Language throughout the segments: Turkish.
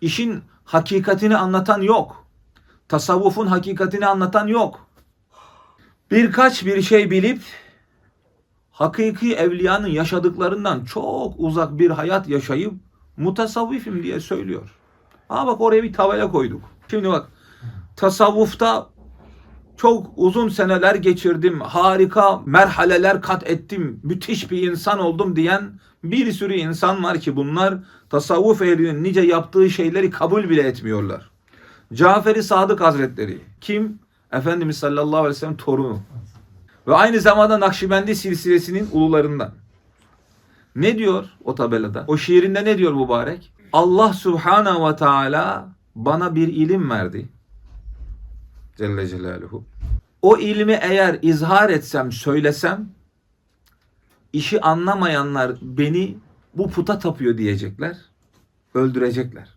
İşin hakikatini anlatan yok. Tasavvufun hakikatini anlatan yok. Birkaç bir şey bilip hakiki evliyanın yaşadıklarından çok uzak bir hayat yaşayıp mutasavvifim diye söylüyor. Aa bak oraya bir tabela koyduk. Şimdi bak tasavvufta çok uzun seneler geçirdim, harika merhaleler kat ettim, müthiş bir insan oldum diyen bir sürü insan var ki bunlar tasavvuf ehlinin nice yaptığı şeyleri kabul bile etmiyorlar. Caferi Sadık Hazretleri kim? Efendimiz sallallahu aleyhi ve sellem torunu. Ve aynı zamanda Nakşibendi silsilesinin ulularından. Ne diyor o tabelada? O şiirinde ne diyor mübarek? Allah subhanahu ve teala bana bir ilim verdi. Celle Celaluhu. O ilmi eğer izhar etsem, söylesem işi anlamayanlar beni bu puta tapıyor diyecekler. Öldürecekler.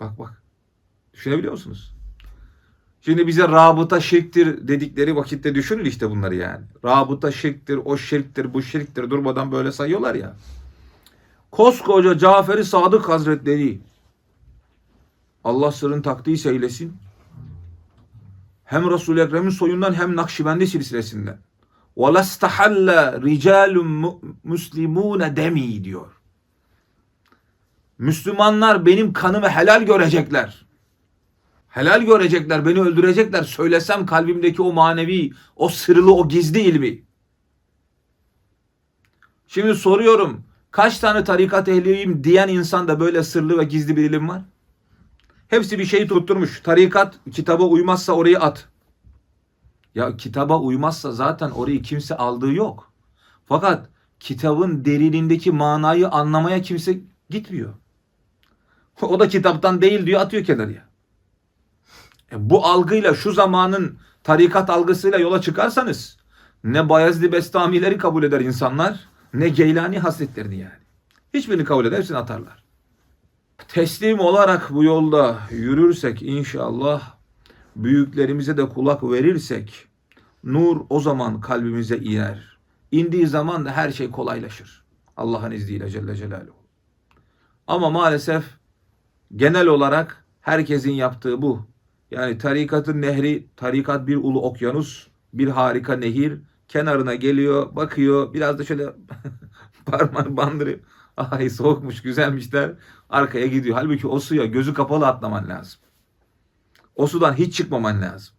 Bak bak. Düşünebiliyor musunuz? Şimdi bize rabıta şirktir dedikleri vakitte düşünün işte bunları yani. Rabıta şirktir, o şirktir, bu şirktir durmadan böyle sayıyorlar ya. Koskoca Caferi Sadık Hazretleri Allah sırrın takdis eylesin. Hem Resul-i Ekrem'in soyundan hem Nakşibendi silsilesinden. وَلَسْتَحَلَّ رِجَالٌ مُسْلِمُونَ demi diyor. Müslümanlar benim kanımı helal görecekler. Helal görecekler, beni öldürecekler. Söylesem kalbimdeki o manevi, o sırlı, o gizli ilmi. Şimdi soruyorum, kaç tane tarikat ehliyim diyen insanda böyle sırlı ve gizli bir ilim var? Hepsi bir şeyi tutturmuş. Tarikat kitaba uymazsa orayı at. Ya kitaba uymazsa zaten orayı kimse aldığı yok. Fakat kitabın derinindeki manayı anlamaya kimse gitmiyor. O da kitaptan değil diyor atıyor kenarıya. E bu algıyla şu zamanın tarikat algısıyla yola çıkarsanız ne Bayezid Bestamileri kabul eder insanlar ne Geylani hasletlerini yani. Hiçbirini kabul eder hepsini atarlar. Teslim olarak bu yolda yürürsek inşallah büyüklerimize de kulak verirsek nur o zaman kalbimize iner. İndiği zaman da her şey kolaylaşır. Allah'ın izniyle Celle Celaluhu. Ama maalesef genel olarak herkesin yaptığı bu. Yani tarikatın nehri, tarikat bir ulu okyanus, bir harika nehir. Kenarına geliyor, bakıyor, biraz da şöyle parmağını bandırıyor. Ay soğukmuş, güzelmiş der. Arkaya gidiyor. Halbuki o suya gözü kapalı atlaman lazım. O sudan hiç çıkmaman lazım.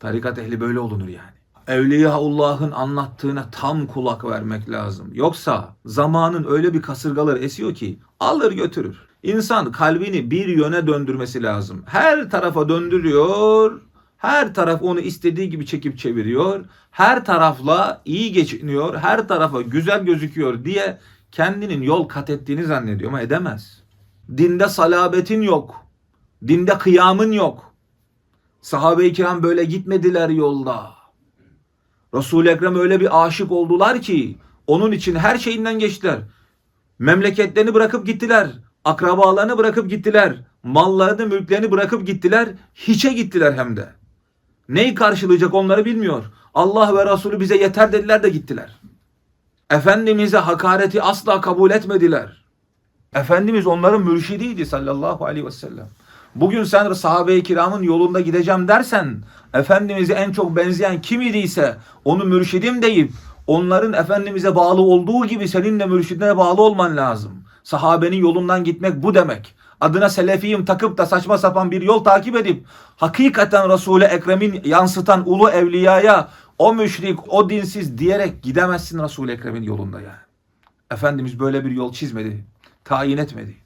Tarikat ehli böyle olunur yani. Evliyaullah'ın anlattığına tam kulak vermek lazım. Yoksa zamanın öyle bir kasırgaları esiyor ki alır götürür. İnsan kalbini bir yöne döndürmesi lazım. Her tarafa döndürüyor. Her taraf onu istediği gibi çekip çeviriyor. Her tarafla iyi geçiniyor. Her tarafa güzel gözüküyor diye kendinin yol kat ettiğini zannediyor ama edemez. Dinde salabetin yok. Dinde kıyamın yok. Sahabe-i kiram böyle gitmediler yolda. Resul-i Ekrem öyle bir aşık oldular ki onun için her şeyinden geçtiler. Memleketlerini bırakıp gittiler. Akrabalarını bırakıp gittiler. Mallarını, mülklerini bırakıp gittiler. Hiçe gittiler hem de. Neyi karşılayacak onları bilmiyor. Allah ve Resulü bize yeter dediler de gittiler. Efendimiz'e hakareti asla kabul etmediler. Efendimiz onların mürşidiydi sallallahu aleyhi ve sellem. Bugün sen sahabe-i kiramın yolunda gideceğim dersen Efendimiz'e en çok benzeyen kim idiyse onu mürşidim deyip onların Efendimiz'e bağlı olduğu gibi senin de mürşidine bağlı olman lazım. Sahabenin yolundan gitmek bu demek. Adına selefiyim takıp da saçma sapan bir yol takip edip hakikaten Resul-i Ekrem'in yansıtan ulu evliyaya o müşrik, o dinsiz diyerek gidemezsin Resul-i Ekrem'in yolunda yani. Efendimiz böyle bir yol çizmedi, tayin etmedi.